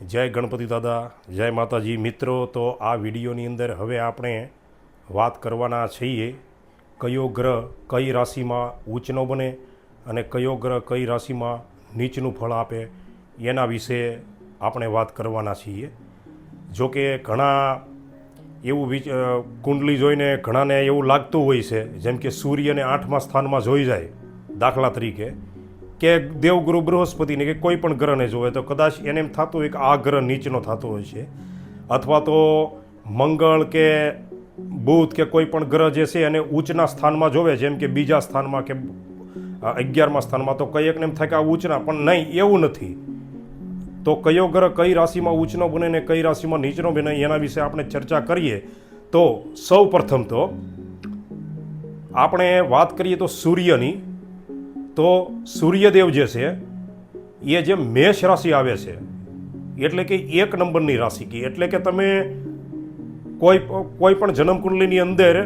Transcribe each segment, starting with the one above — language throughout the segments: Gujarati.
જય ગણપતિ દાદા, જય માતાજી. મિત્રો, તો આ વિડીયોની અંદર હવે આપણે વાત કરવાના છીએ કયો ગ્રહ કઈ રાશિમાં ઉચ્ચનો બને અને કયો ગ્રહ કઈ રાશિમાં નીચનું ફળ આપે, એના વિશે આપણે વાત કરવાના છીએ. જો કે ઘણા એવું વિચ કુંડલી જોઈને ઘણાને એવું લાગતું હોય છે, જેમ કે સૂર્યને આઠમા સ્થાનમાં જોઈ જાય દાખલા તરીકે. કે દેવગુરુ બૃહસ્પતિને કે કોઈ પણ ગ્રહને જોવે, તો કદાચ એને એમ થતું હોય કે આ ગ્રહ નીચનો થતો હોય છે. અથવા તો મંગળ કે બુધ કે કોઈ પણ ગ્રહ જે છે એને ઉચ્ચના સ્થાનમાં જોવે, જેમ કે બીજા સ્થાનમાં કે અગિયારમાં સ્થાનમાં, તો કઈ એકને એમ થાય કે આ ઉચ્ચના પણ નહીં, એવું નથી. તો કયો ગ્રહ કઈ રાશિમાં ઉચ્ચનો બને ને કઈ રાશિમાં નીચનો બને, એના વિશે આપણે ચર્ચા કરીએ. તો સૌ પ્રથમ તો આપણે વાત કરીએ તો સૂર્યની. તો સૂર્યદેવ જે છે, એ જે મેષ રાશિ આવે છે, એટલે કે એક નંબરની રાશિ કી એટલે કે તમે કોઈ કોઈ પણ જન્મકુંડલીની અંદર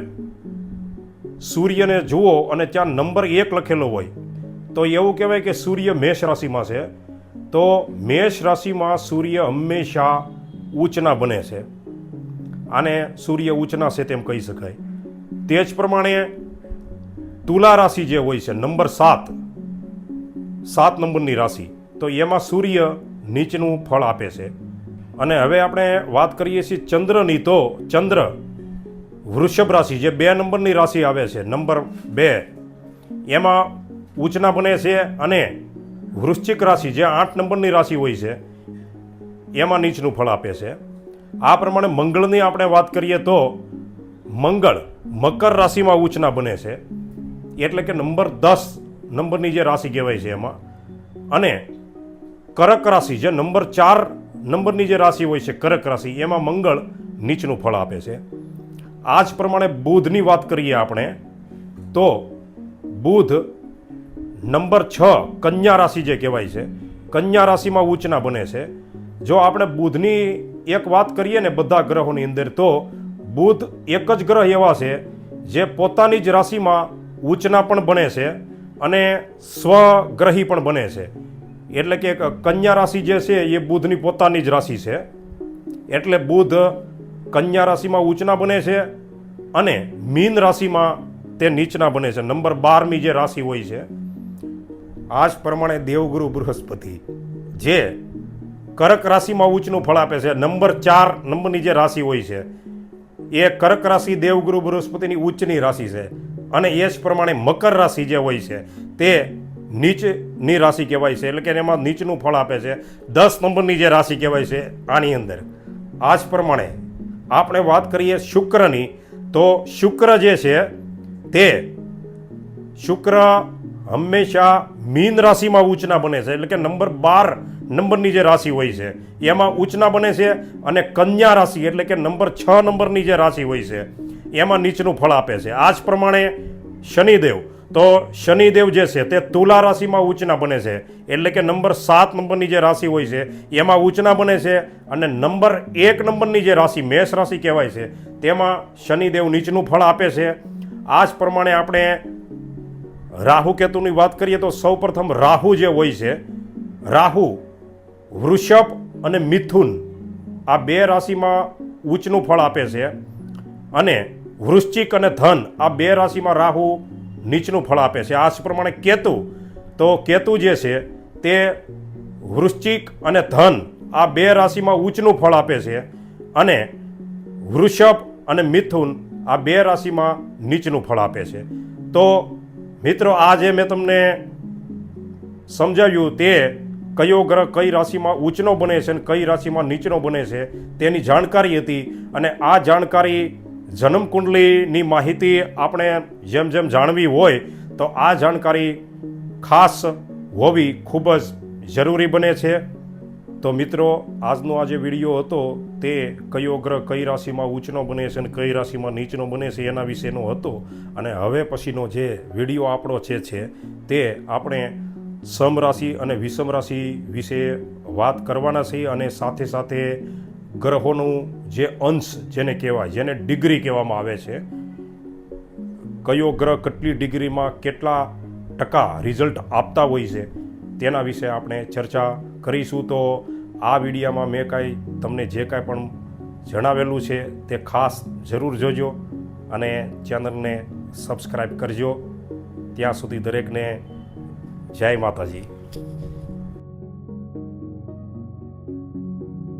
સૂર્યને જુઓ અને ત્યાં નંબર એક લખેલો હોય, તો એવું કહેવાય કે સૂર્ય મેષ રાશિમાં છે. તો મેષ રાશિમાં સૂર્ય હંમેશા ઉચ્ચના બને છે. આને સૂર્ય ઉચ્ચના છે તેમ કહી શકાય. તે જ પ્રમાણે તુલા રાશિ જે હોય છે, નંબર સાત. સાત નંબરની રાશિ. તો એમાં સૂર્ય નીચનું ફળ આપે છે. અને હવે આપણે વાત કરીએ છીએ ચંદ્રની તો ચંદ્ર વૃષભ રાશિ જે બે નંબરની રાશિ આવે છે, નંબર બે. એમાં ઉચના બને છે અને વૃશ્ચિક રાશિ જે આઠ નંબરની રાશિ હોય છે, એમાં નીચનું ફળ આપે છે. આ પ્રમાણે મંગળની આપણે વાત કરીએ તો મંગળ મકર રાશિમાં ઉચના બને છે. એટલે કે નંબર દસ નંબરની જે રાશિ કહેવાય છે એમાં. અને કરક રાશિ જે નંબર ચાર નંબરની જે રાશિ હોય છે કરક રાશિ, એમાં મંગળ નીચનું ફળ આપે છે. આ જ પ્રમાણે બુધની વાત કરીએ આપણે, તો બુધ નંબર છ કન્યા રાશિ જે કહેવાય છે, કન્યા રાશિમાં ઉચના બને છે. જો આપણે બુધની એક વાત કરીએ ને બધા ગ્રહોની અંદર, તો બુધ એક જ ગ્રહ એવા છે જે પોતાની જ રાશિમાં ઉચ્ચના પણ બને છે અને સ્વગ્રહી પણ બને છે. એટલે કે કન્યા રાશિ જે છે એ બુધની પોતાની જ રાશિ છે. એટલે બુધ કન્યા રાશિમાં ઉચના બને છે અને મીન રાશિમાં તે નીચના બને છે. નંબર બારમી જે રાશિ હોય છે આ જ પ્રમાણે દેવગુરુ બૃહસ્પતિ જે કર્ક રાશિમાં ઉચ્ચનું ફળ આપે છે. નંબર ચાર નંબરની જે રાશિ હોય છે, એ કર્ક રાશિ દેવગુરુ બૃહસ્પતિની ઉચ્ચની રાશિ છે. અને એ જ પ્રમાણે મકર રાશિ જે હોય છે, તે નીચની રાશિ કહેવાય છે. એટલે કે એમાં નીચનું ફળ આપે છે. દસ નંબરની જે રાશિ કહેવાય છે, આની અંદર. આ જ પ્રમાણે આપણે વાત કરીએ શુક્રની, તો શુક્ર જે છે, તે શુક્ર હંમેશા મીન રાશિમાં ઉચના બને છે. એટલે કે નંબર બાર નંબરની જે રાશિ હોય છે, એમાં ઉચના બને છે અને કન્યા રાશિ, એટલે કે નંબર છ નંબરની જે રાશિ હોય છે એમાં નીચનું ફળ આપે છે. આ જ પ્રમાણે શનિદેવ. તો શનિદેવ જે છે, તે તુલા રાશિમાં ઉચના બને છે. એટલે કે નંબર સાત નંબરની જે રાશિ હોય છે, એમાં ઉચના બને છે અને નંબર એક નંબરની જે રાશિ, મેષ રાશિ કહેવાય છે, તેમાં શનિદેવ નીચનું ફળ આપે છે. આ જ પ્રમાણે આપણે રાહુ કેતુની વાત કરીએ તો સૌપ્રથમ રાહુ જે હોય છે, રાહુ, વૃષભ અને મિથુન આ બે રાશિમાં ઉચનું ફળ આપે છે. અને વૃશ્ચિક અને ધન આ બે રાશિમાં રાહુ નીચનું ફળ આપે છે. આ પ્રમાણે કેતુ, તો કેતુ જે છે તે વૃશ્ચિક અને ધન આ બે રાશિમાં ઉચ્ચનું ફળ આપે છે અને વૃષભ અને મિથુન આ બે રાશિમાં નીચનું ફળ આપે છે. તો મિત્રો, આ જે મેં તમને સમજાવ્યું તે કયો ગ્રહ કઈ રાશિમાં ઊંચનો બને છે અને કઈ રાશિમાં નીચનો બને છે તેની જાણકારી હતી અને આ જાણકારી જન્મ કુંડલીની માહિતી આપણે જેમ જેમ જાણવી હોય, તો આ જાણકારી ખાસ હોવી ખૂબ જ જરૂરી બને છે. તો મિત્રો, આજનો આ જે વીડિયો હતો, તે કયો ગ્રહ કઈ રાશિમાં ઊંચનો બને છે અને કઈ રાશિમાં નીચનો બને છે, એના વિશેનો હતો. અને હવે પછીનો જે વીડિયો આપણો છે છે, તે આપણે સમ રાશિ અને વિષમ રાશિ વિશે વાત કરવાના છીએ અને સાથે સાથે ગ્રહોનું જે અંશ જેને કહેવાય, જેને ડિગ્રી કહેવામાં આવે છે, કયો ગ્રહ કેટલી ડિગ્રીમાં કેટલા ટકા રિઝલ્ટ આપતા હોય છે, તેના વિશે આપણે ચર્ચા કરીશું. તો આ વિડીયામાં મેં કાંઈ તમને જે કાંઈ પણ જણાવેલું છે તે ખાસ જરૂર જોજો અને ચેનલને સબસ્ક્રાઈબ કરજો. ત્યાં સુધી દરેકને જય માતાજી.